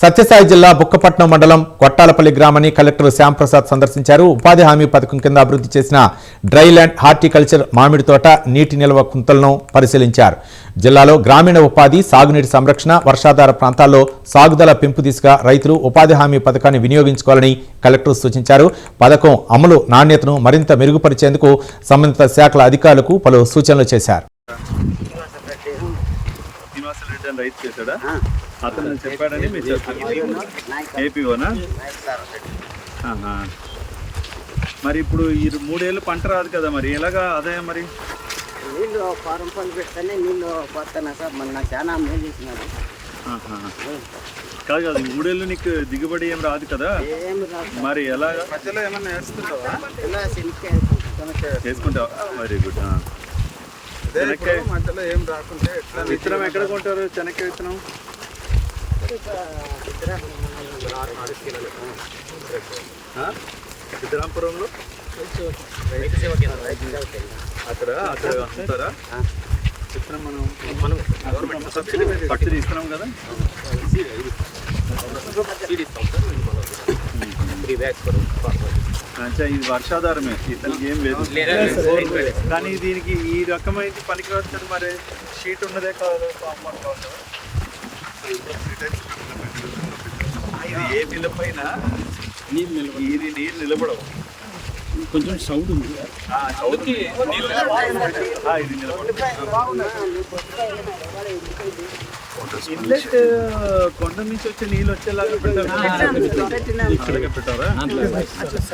సత్యసాయి జిల్లా బుక్కపట్నం మండలం కొట్టాలపల్లి గ్రామాన్ని కలెక్టర్ శ్యాంప్రసాద్ సందర్శించారు. ఉపాధి హామీ పథకం కింద అభివృద్ధి చేసిన డ్రైల్యాండ్ హార్టికల్చర్ మామిడి తోట నీటి నిల్వ కుంతలను పరిశీలించారు. జిల్లాలో గ్రామీణ ఉపాధి సాగునీటి సంరక్షణ వర్షాధార ప్రాంతాల్లో సాగుదల పెంపు దిశగా రైతులు ఉపాధి హామీ పథకాన్ని వినియోగించుకోవాలని కలెక్టర్ సూచించారు. పథకం అమలు నాణ్యతను మరింత మెరుగుపరిచేందుకు సంబంధిత శాఖల అధికారులకు పలు సూచనలు చేశారు. అతను చెప్పాడని మీరు చెప్పారు. ఏపీఓనా. మరి ఇప్పుడు ఈ మూడేళ్ళు పంట రాదు కదా మరి. ఎలాగా అదే మరి? నీళ్ళు ఫారం పని పెడితేనే నీళ్ళు పోతానా సార్? మన నాకు చాలా మేలు చేసినాడు. ఆహా. కాదు కాదు మూడేళ్ళు నీకు దిగుబడి ఏం రాదు కదా. మరి ఎలాగా? మధ్యలో ఏమన్నా శనక్కాయ చేసుకుంటావా వెరీ గుడ్. మధ్యలో ఏం రాకుంటే విత్తనం ఎక్కడ కొంటారు? శనక్కాయ విత్తనం? సిద్ధరాంపురంలో? అక్కడ అక్కడ అమ్ముతారా విత్తనం మనం సబ్సిడీ ఇస్తున్నాం కదా. అంటే ఇది వర్షాధారమే ఇతనికి ఏం లేదు. కానీ దీనికి ఈ రకమైన పనికి వచ్చారు మరి. షీట్ ఉన్నదే కాదు. ఇది ఏ పిల్ల పైన ఇది నీరు నిలబడవు కొంచెం సౌండ్ ఉంది ఆ, చౌదకి ఆ, ఇది నిలబడదు ఇన్లెట్ కొండ నుంచి వచ్చే నీళ్ళు వచ్చేలాగా పెట్టారు పెట్టినాం. ఇక్కడికే పెట్టారా